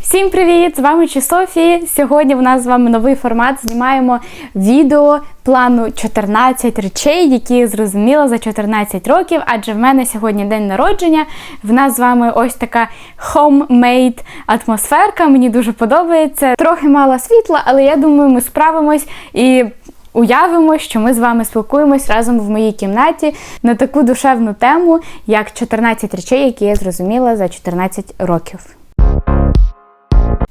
Всім привіт! З вами Чи Софі. Сьогодні в нас з вами новий формат. Знімаємо відео плану 14 речей, які зрозуміла за 14 років. Адже в мене сьогодні день народження. В нас з вами ось така homemade атмосферка. Мені дуже подобається. Трохи мало світла, але я думаю, ми справимось і. Уявимо, що ми з вами спілкуємось разом в моїй кімнаті на таку душевну тему, як 14 речей, які я зрозуміла за 14 років.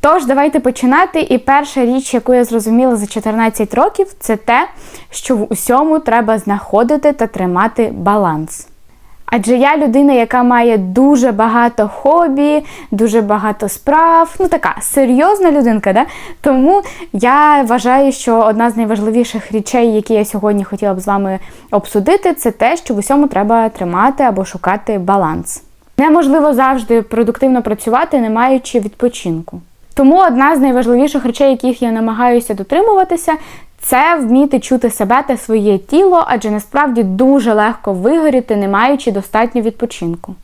Тож, давайте починати. І перша річ, яку я зрозуміла за 14 років, це те, що в усьому треба знаходити та тримати баланс. Адже я людина, яка має дуже багато хобі, дуже багато справ, ну така серйозна людинка, да? тому я вважаю, що одна з найважливіших речей, які я сьогодні хотіла б з вами обсудити, це те, що в усьому треба тримати або шукати баланс. Неможливо завжди продуктивно працювати, не маючи відпочинку. Тому одна з найважливіших речей, яких я намагаюся дотримуватися, це вміти чути себе та своє тіло, адже насправді дуже легко вигоріти, не маючи достатньо відпочинку.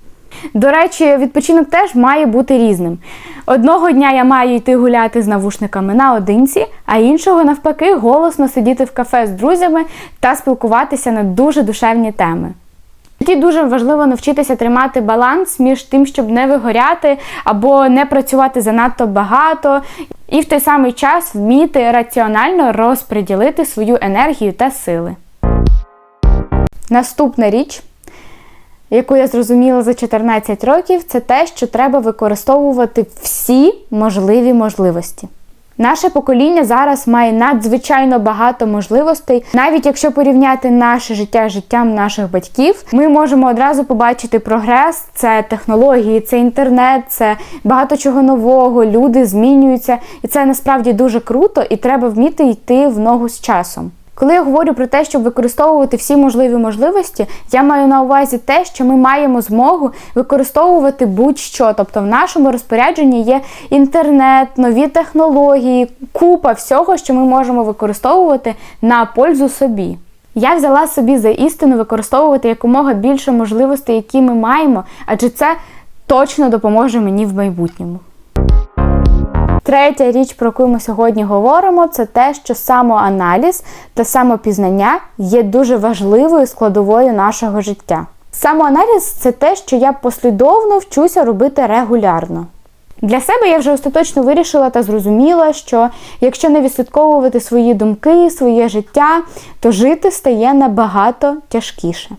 До речі, відпочинок теж має бути різним. Одного дня я маю йти гуляти з навушниками наодинці, а іншого, навпаки, голосно сидіти в кафе з друзями та спілкуватися на дуже душевні теми. Тоді дуже важливо навчитися тримати баланс між тим, щоб не вигоряти або не працювати занадто багато, і в той самий час вміти раціонально розподілити свою енергію та сили. Наступна річ, яку я зрозуміла за 14 років, це те, що треба використовувати всі можливі можливості. Наше покоління зараз має надзвичайно багато можливостей. Навіть якщо порівняти наше життя з життям наших батьків, ми можемо одразу побачити прогрес. Це технології, це інтернет, це багато чого нового. Люди змінюються, і це насправді дуже круто, і треба вміти йти в ногу з часом. Коли я говорю про те, щоб використовувати всі можливі можливості, я маю на увазі те, що ми маємо змогу використовувати будь-що. Тобто в нашому розпорядженні є інтернет, нові технології, купа всього, що ми можемо використовувати на пользу собі. Я взяла собі за істину використовувати якомога більше можливостей, які ми маємо, адже це точно допоможе мені в майбутньому. Третя річ, про яку ми сьогодні говоримо, це те, що самоаналіз та самопізнання є дуже важливою складовою нашого життя. Самоаналіз це те, що я послідовно вчуся робити регулярно. Для себе я вже остаточно вирішила та зрозуміла, що якщо не відслідковувати свої думки, своє життя, то жити стає набагато тяжкіше.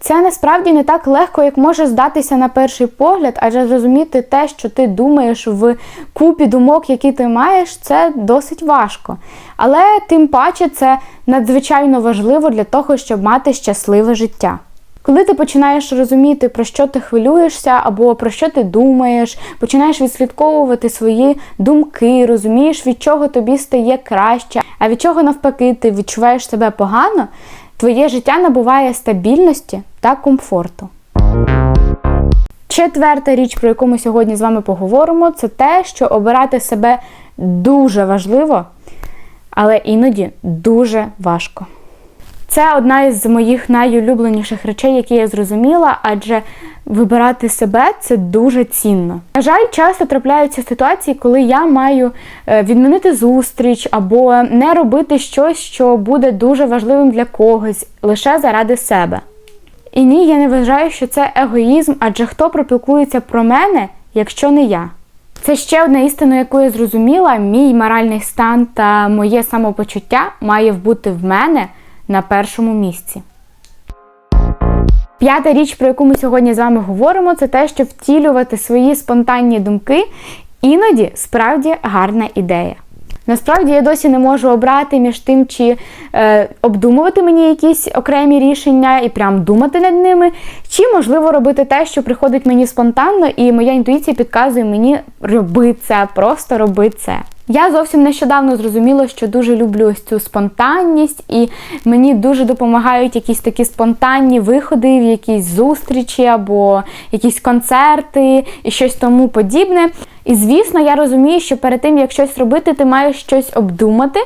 Це насправді не так легко, як може здатися на перший погляд, адже зрозуміти те, що ти думаєш в купі думок, які ти маєш, це досить важко. Але тим паче це надзвичайно важливо для того, щоб мати щасливе життя. Коли ти починаєш розуміти, про що ти хвилюєшся, або про що ти думаєш, починаєш відслідковувати свої думки, розумієш, від чого тобі стає краще, а від чого навпаки ти відчуваєш себе погано, твоє життя набуває стабільності та комфорту. Четверта річ, про яку ми сьогодні з вами поговоримо, це те, що обирати себе дуже важливо, але іноді дуже важко. Це одна із моїх найулюбленіших речей, які я зрозуміла, адже вибирати себе це дуже цінно. На жаль, часто трапляються ситуації, коли я маю е, відмінити зустріч або не робити щось, що буде дуже важливим для когось, лише заради себе. І ні, я не вважаю, що це егоїзм, адже хто пропілкується про мене, якщо не я. Це ще одна істина, яку я зрозуміла, мій моральний стан та моє самопочуття має бути в мене на першому місці. П'ята річ, про яку ми сьогодні з вами говоримо, це те, що втілювати свої спонтанні думки іноді справді гарна ідея. Насправді я досі не можу обрати між тим, чи е, обдумувати мені якісь окремі рішення і прям думати над ними, чи можливо робити те, що приходить мені спонтанно, і моя інтуїція підказує мені роби це, просто роби це. Я зовсім нещодавно зрозуміла, що дуже люблю ось цю спонтанність, і мені дуже допомагають якісь такі спонтанні виходи в якісь зустрічі або якісь концерти і щось тому подібне. І звісно, я розумію, що перед тим, як щось робити, ти маєш щось обдумати.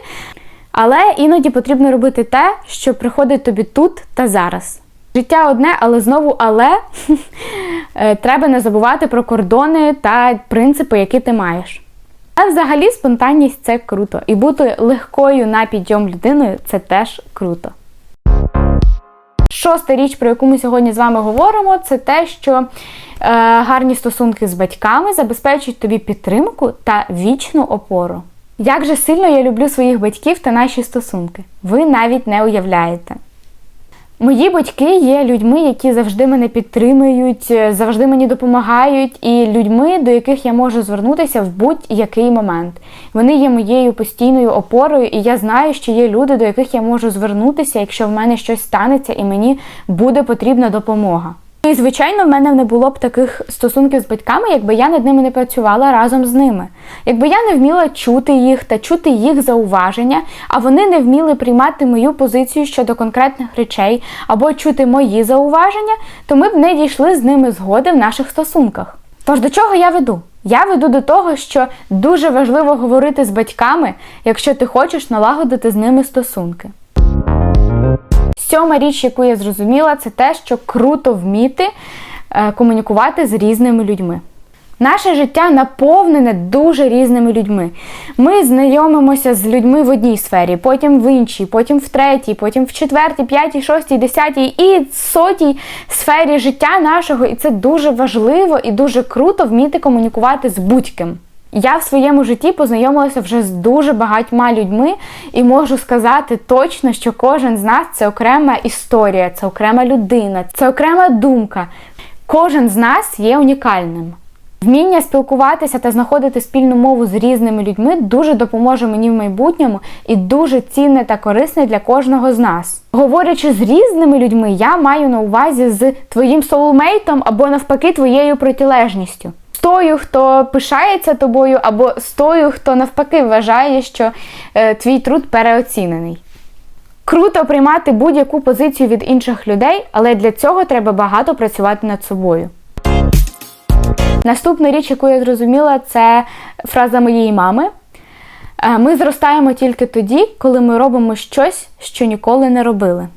Але іноді потрібно робити те, що приходить тобі тут та зараз. Життя одне, але знову але е, треба не забувати про кордони та принципи, які ти маєш. А взагалі спонтанність це круто. І бути легкою на підйом людиною це теж круто. Шоста річ, про яку ми сьогодні з вами говоримо, це те, що е, гарні стосунки з батьками забезпечують тобі підтримку та вічну опору. Як же сильно я люблю своїх батьків та наші стосунки, ви навіть не уявляєте. Мої батьки є людьми, які завжди мене підтримують, е, завжди мені допомагають, і людьми, до яких я можу звернутися в будь-який момент. Вони є моєю постійною опорою, і я знаю, що є люди, до яких я можу звернутися, якщо в мене щось станеться і мені буде потрібна допомога. І, звичайно, в мене не було б таких стосунків з батьками, якби я над ними не працювала разом з ними. Якби я не вміла чути їх та чути їх зауваження, а вони не вміли приймати мою позицію щодо конкретних речей або чути мої зауваження, то ми б не дійшли з ними згоди в наших стосунках. Тож до чого я веду? Я веду до того, що дуже важливо говорити з батьками, якщо ти хочеш налагодити з ними стосунки. Сьома річ, яку я зрозуміла, це те, що круто вміти е, комунікувати з різними людьми. Наше життя наповнене дуже різними людьми. Ми знайомимося з людьми в одній сфері, потім в іншій, потім в третій, потім в четвертій, п'ятій, шостій, десятій і сотій сфері життя нашого. І це дуже важливо і дуже круто вміти комунікувати з будь-ким. Я в своєму житті познайомилася вже з дуже багатьма людьми і можу сказати точно, що кожен з нас це окрема історія, це окрема людина, це окрема думка. Кожен з нас є унікальним. Вміння спілкуватися та знаходити спільну мову з різними людьми дуже допоможе мені в майбутньому і дуже цінне та корисне для кожного з нас. Говорячи з різними людьми, я маю на увазі з твоїм соулмейтом або навпаки твоєю протилежністю. Тою, хто пишається тобою, або з тою, хто навпаки вважає, що е, твій труд переоцінений. Круто приймати будь-яку позицію від інших людей, але для цього треба багато працювати над собою. Наступна річ, яку я зрозуміла, це фраза моєї мами. Е, Ми зростаємо тільки тоді, коли ми робимо щось, що ніколи не робили.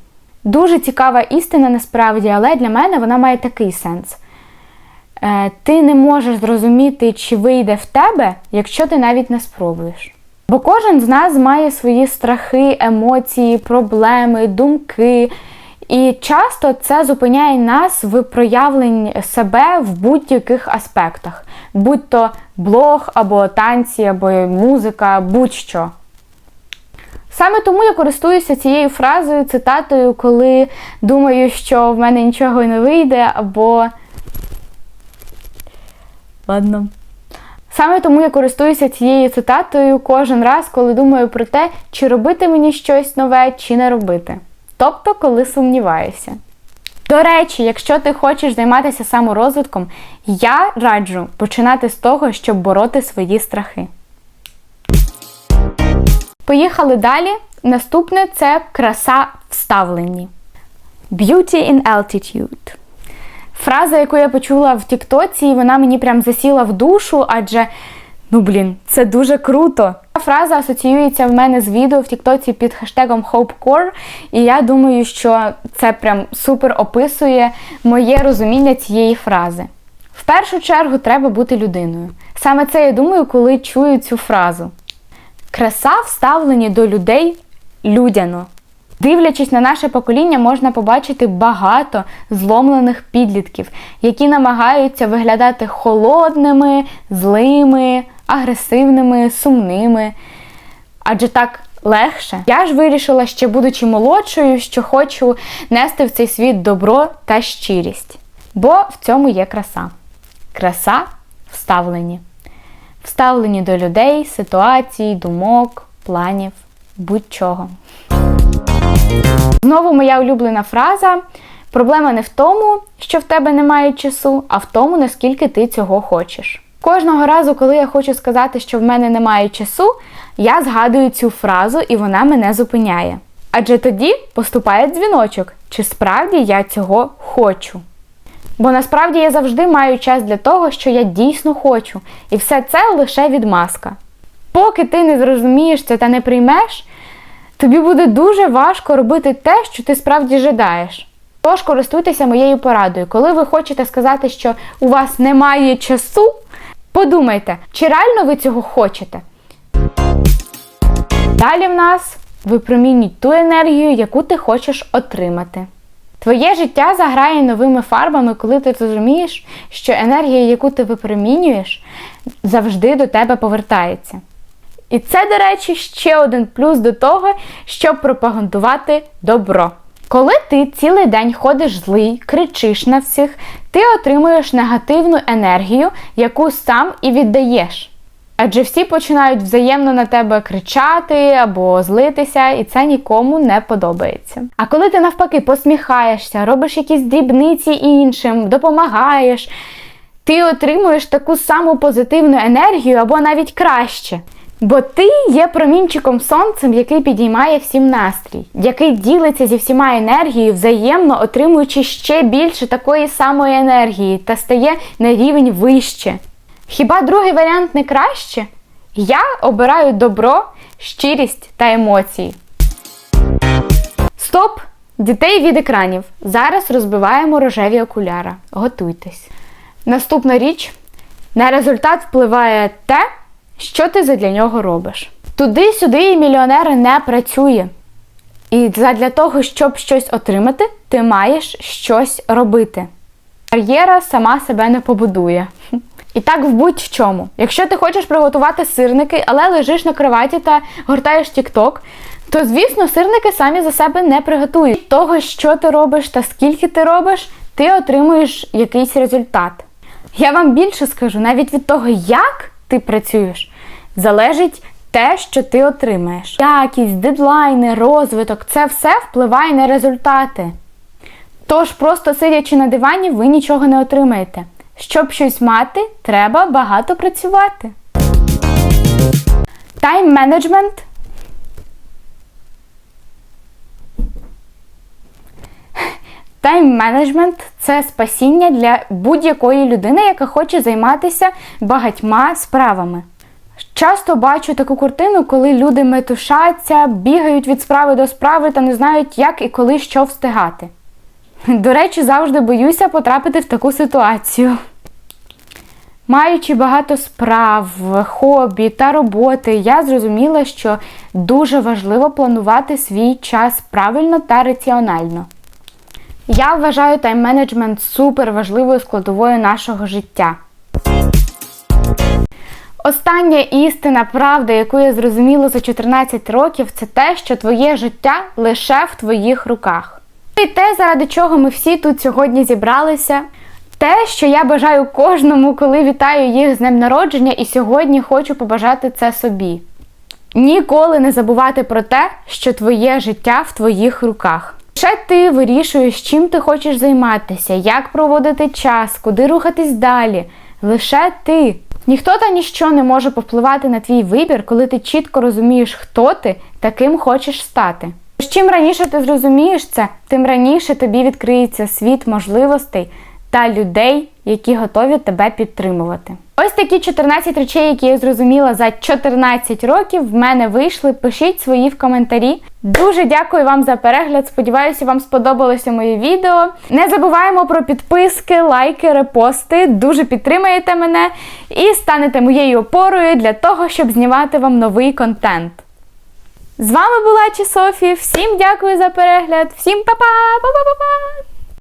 Дуже цікава істина насправді, але для мене вона має такий сенс. Е, Ти не можеш зрозуміти, чи вийде в тебе, якщо ти навіть не спробуєш. Бо кожен з нас має свої страхи, емоції, проблеми, думки. І часто це зупиняє нас в проявленні себе в будь-яких аспектах, будь то блог, або танці, або музика, будь-що. Саме тому я користуюся цією фразою, цитатою, коли думаю, що в мене нічого не вийде, або. Ладно. Саме тому я користуюся цією цитатою кожен раз, коли думаю про те, чи робити мені щось нове, чи не робити. Тобто, коли сумніваюся. До речі, якщо ти хочеш займатися саморозвитком, я раджу починати з того, щоб бороти свої страхи. Поїхали далі. Наступне це краса в ставленні. Beauty in altitude. Фраза, яку я почула в Тіктоці, вона мені прям засіла в душу, адже, ну блін, це дуже круто. Ця фраза асоціюється в мене з відео в Тіктоці під хештегом HopeCore, і я думаю, що це прям супер описує моє розуміння цієї фрази. В першу чергу треба бути людиною. Саме це я думаю, коли чую цю фразу. Краса вставлені до людей людяно. Дивлячись на наше покоління, можна побачити багато зломлених підлітків, які намагаються виглядати холодними, злими, агресивними, сумними. Адже так легше. Я ж вирішила, ще будучи молодшою, що хочу нести в цей світ добро та щирість. Бо в цьому є краса. Краса вставлені. Вставлені до людей, ситуацій, думок, планів, будь-чого. Знову моя улюблена фраза. Проблема не в тому, що в тебе немає часу, а в тому, наскільки ти цього хочеш. Кожного разу, коли я хочу сказати, що в мене немає часу, я згадую цю фразу і вона мене зупиняє. Адже тоді поступає дзвіночок, чи справді я цього хочу. Бо насправді я завжди маю час для того, що я дійсно хочу, і все це лише відмазка. Поки ти не зрозумієш це та не приймеш, тобі буде дуже важко робити те, що ти справді жадаєш. Тож користуйтеся моєю порадою. Коли ви хочете сказати, що у вас немає часу, подумайте, чи реально ви цього хочете. Далі в нас випромінюй ту енергію, яку ти хочеш отримати. Твоє життя заграє новими фарбами, коли ти зрозумієш, що енергія, яку ти випромінюєш, завжди до тебе повертається. І це, до речі, ще один плюс до того, щоб пропагандувати добро. Коли ти цілий день ходиш злий, кричиш на всіх, ти отримуєш негативну енергію, яку сам і віддаєш. Адже всі починають взаємно на тебе кричати або злитися, і це нікому не подобається. А коли ти навпаки посміхаєшся, робиш якісь дрібниці іншим, допомагаєш, ти отримуєш таку саму позитивну енергію або навіть краще. Бо ти є промінчиком сонцем, який підіймає всім настрій, який ділиться зі всіма енергією, взаємно отримуючи ще більше такої самої енергії та стає на рівень вище. Хіба другий варіант не краще? Я обираю добро, щирість та емоції. Стоп! Дітей від екранів. Зараз розбиваємо рожеві окуляра. Готуйтесь. Наступна річ: на результат впливає те, що ти задля нього робиш. Туди-сюди і мільйонер не працює. І для того, щоб щось отримати, ти маєш щось робити. Кар'єра сама себе не побудує. І так в будь-чому. Якщо ти хочеш приготувати сирники, але лежиш на кроваті та гортаєш тік-ток, то, звісно, сирники самі за себе не приготують. Того, що ти робиш та скільки ти робиш, ти отримуєш якийсь результат. Я вам більше скажу, навіть від того, як ти працюєш, залежить те, що ти отримаєш. Якість, дедлайни, розвиток це все впливає на результати. Тож, просто сидячи на дивані, ви нічого не отримаєте. Щоб щось мати, треба багато працювати. Тайм-менеджмент. Тайм-менеджмент це спасіння для будь-якої людини, яка хоче займатися багатьма справами. Часто бачу таку картину, коли люди метушаться, бігають від справи до справи та не знають, як і коли що встигати. До речі, завжди боюся потрапити в таку ситуацію. Маючи багато справ, хобі та роботи, я зрозуміла, що дуже важливо планувати свій час правильно та раціонально. Я вважаю тайм-менеджмент супер важливою складовою нашого життя. Остання істина, правда, яку я зрозуміла за 14 років, це те, що твоє життя лише в твоїх руках. І те, заради чого ми всі тут сьогодні зібралися, те, що я бажаю кожному, коли вітаю їх з днем народження, і сьогодні хочу побажати це собі. Ніколи не забувати про те, що твоє життя в твоїх руках. Лише ти вирішуєш, чим ти хочеш займатися, як проводити час, куди рухатись далі. Лише ти. Ніхто та ніщо не може повпливати на твій вибір, коли ти чітко розумієш, хто ти та ким хочеш стати. Тож чим раніше ти зрозумієш це, тим раніше тобі відкриється світ можливостей та людей, які готові тебе підтримувати. Ось такі 14 речей, які я зрозуміла за 14 років, в мене вийшли. Пишіть свої в коментарі. Дуже дякую вам за перегляд. Сподіваюся, вам сподобалося моє відео. Не забуваємо про підписки, лайки, репости. Дуже підтримаєте мене і станете моєю опорою для того, щоб знімати вам новий контент. З вами була Чи Софі. Всім дякую за перегляд, всім па-па! Па-па-па-па!